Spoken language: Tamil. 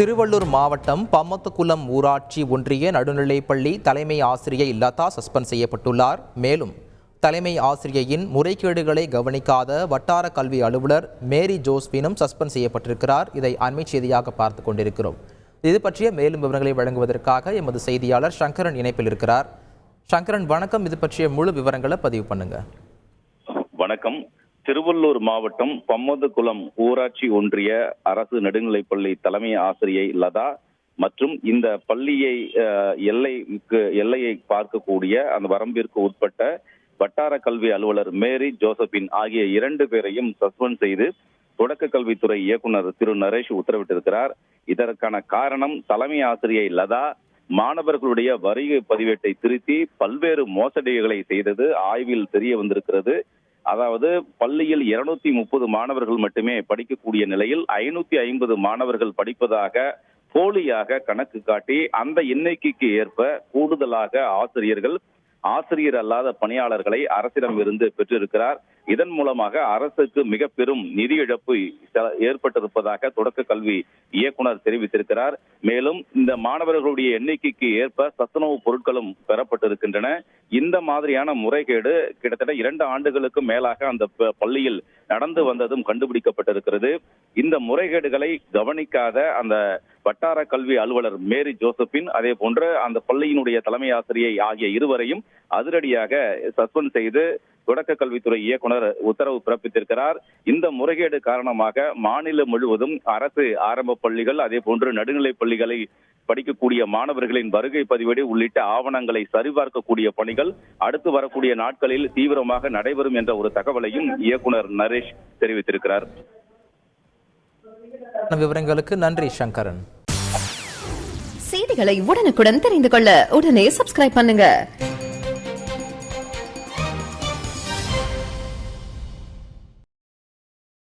திருவள்ளூர் மாவட்டம் பம்மத்துக்குளம் ஊராட்சி ஒன்றிய நடுநிலைப்பள்ளி தலைமை ஆசிரியை லதா சஸ்பெண்ட் செய்யப்பட்டுள்ளார். மேலும் தலைமை ஆசிரியையின் முறைகேடுகளை கவனிக்காத வட்டார கல்வி அலுவலர் மேரி ஜோஸ்பினும் சஸ்பெண்ட் செய்யப்பட்டிருக்கிறார். இதை அண்மை செய்தியாக பார்த்து கொண்டிருக்கிறோம். இது பற்றிய மேலும் விவரங்களை வழங்குவதற்காக எமது செய்தியாளர் சங்கரன் இணைப்பில் இருக்கிறார். சங்கரன் வணக்கம். இது பற்றிய முழு விவரங்களை பதிவு பண்ணுங்க. வணக்கம். திருவள்ளூர் மாவட்டம் பம்மதுகுளம் ஊராட்சி ஒன்றிய அரசு நடுநிலைப்பள்ளி தலைமை ஆசிரியை லதா மற்றும் இந்த பள்ளியை எல்லைக்கு எல்லையை பார்க்கக்கூடிய அந்த வரம்பிற்கு உட்பட்ட வட்டார கல்வி அலுவலர் மேரி ஜோசபின் ஆகிய இரண்டு பேரையும் சஸ்பெண்ட் செய்து தொடக்க கல்வித்துறை இயக்குனர் திரு நரேஷ் உத்தரவிட்டிருக்கிறார். இதற்கான காரணம் தலைமை ஆசிரியை லதா மாணவர்களுடைய வரி பதிவேட்டை திருத்தி பல்வேறு மோசடிகளை செய்தது ஆய்வில் தெரிய வந்திருக்கிறது. அதாவது பள்ளியில் இருநூத்தி முப்பது மாணவர்கள் மட்டுமே படிக்கக்கூடிய நிலையில் ஐநூத்தி ஐம்பது மாணவர்கள் படிப்பதாக போலியாக கணக்கு காட்டி அந்த எண்ணிக்கைக்கு ஏற்ப கூடுதலாக ஆசிரியர்கள் ஆசிரியர் அல்லாத பணியாளர்களை அரசிடம் இருந்து பெற்றிருக்கிறார். இதன் மூலமாக அரசுக்கு மிக பெரும் நிதி இழப்பு ஏற்பட்டிருப்பதாக தொடக்க கல்வி இயக்குனர் தெரிவித்திருக்கிறார். மேலும் இந்த மாணவர்களுடைய எண்ணிக்கைக்கு ஏற்ப சத்துணவு பொருட்களும் பெறப்பட்டிருக்கின்றன. இந்த மாதிரியான முறைகேடு கிட்டத்தட்ட இரண்டு ஆண்டுகளுக்கு மேலாக அந்த ப- பள்ளியில் நடந்து வந்ததும் கண்டுபிடிக்கப்பட்டிருக்கிறது. இந்த முறைகேடுகளை கவனிக்காத அந்த வட்டார கல்வி அலுவலர் மேரி ஜோசப்பின் அதே போன்று அந்த பள்ளியினுடைய தலைமை ஆசிரியை ஆகிய இருவரையும் அதிரடியாக சஸ்பெண்ட் செய்து தொடக்க கல்வித்துறை இயக்குனர் உத்தரவு பிறப்பித்திருக்கிறார். இந்த முறைகேடு காரணமாக மாநிலம் முழுவதும் அரசு ஆரம்ப பள்ளிகள் அதே போன்று நடுநிலை பள்ளிகளை படிக்கக்கூடிய மாணவர்களின் வருகை பதிவேடு உள்ளிட்ட ஆவணங்களை சரிபார்க்கக்கூடிய பணிகள் அடுத்து வரக்கூடிய நாட்களில் தீவிரமாக நடைபெறும் என்ற ஒரு தகவலையும் இயக்குனர் நரேஷ் தெரிவித்திருக்கிறார். விவரங்களுக்கு நன்றி சங்கரன். செய்திகளை உடனுக்குடன் தெரிந்து கொள்ள உடனே சப்ஸ்கிரைப் பண்ணுங்க.